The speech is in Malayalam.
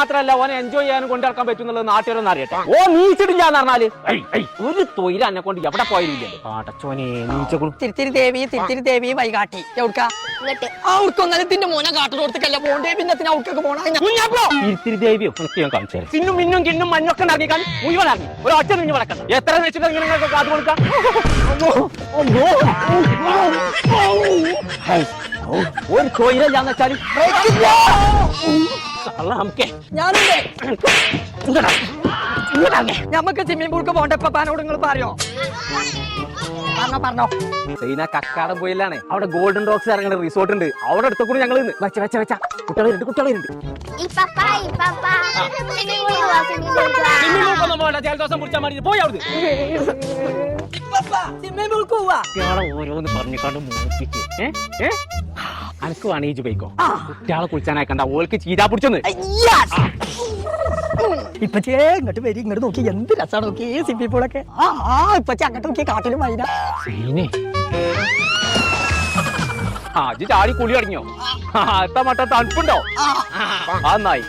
മാത്രല്ല ഓനെ എൻജോയ് ചെയ്യാനും കൊണ്ടിറക്കാൻ പറ്റുന്നുള്ളത് നാട്ടുകാരൊന്നും അറിയട്ടെ. ഓ നീച്ചിട്ടില്ല എന്ന് പറഞ്ഞാൽ ഒരു തൊഴിൽ എന്നെ കൊണ്ട് എവിടെ പോയില്ലേ പാടച്ചോനെ നീച്ചകളും തിരുത്തിരി ദേവി തിരുത്തിരി ദേവി വൈകാട്ടി. ചിന്നും മിന്നും മഞ്ഞൊക്കെ മുഴുവൻ ഇറങ്ങി ഒരു ഒറ്റ നിന്ന് വളക്കണം എത്ര വെച്ചിട്ട് നിങ്ങൾക്ക് കൊടുക്കാം വെച്ചാൽ നമുക്ക് ഇങ്ങടാ. ഞമ്മക്ക് സ്വിമ്മിംഗ് പൂൾക്ക് പോണ്ട പപ്പാനോട് നിങ്ങൾ പറയോ? പറഞ്ഞോ പറഞ്ഞോ. സൈന കക്കാടം പോയില്ലാണ്. അവിടെ ഗോൾഡൻ റോക്സ് ഇറങ്ങുന്ന റിസോർട്ട് ഉണ്ട്. അവിടെ അടുത്ത കൂടി ഞങ്ങൾ വെച്ച വെച്ച വെച്ച. കുട്ടികളുണ്ട് കുട്ടികളുണ്ട്. ജലദോഷം കുടിച്ചാൽ മതി. പോയി അവിടെ ഓരോന്ന് പറഞ്ഞിക്കാണ്ട് മൂപ്പിക്ക് ഏ? ഏ? അനക്ക് വേണേജ് പോയിക്കോ കുട്ടികളെ കുളിച്ചാനായിക്കണ്ട ഓൾക്ക് ചീതാ പിടിച്ചു ഇപ്പച്ചേ ഇങ്ങോട്ട് വരി ഇങ്ങോട്ട് നോക്കി എന്ത് രസാണ് നോക്കി ഈ സ്വിമ്മിംഗ് ആ ആ ഇപ്പച്ചേ അങ്ങോട്ട് നോക്കി കാട്ടിലും മൈന സീനെ. ആ ഇജ്ജ് ചാടി കുളി അടങ്ങിയോ? ആ എത്ത മട്ട തണുപ്പുണ്ടോ? ആ. നന്നായി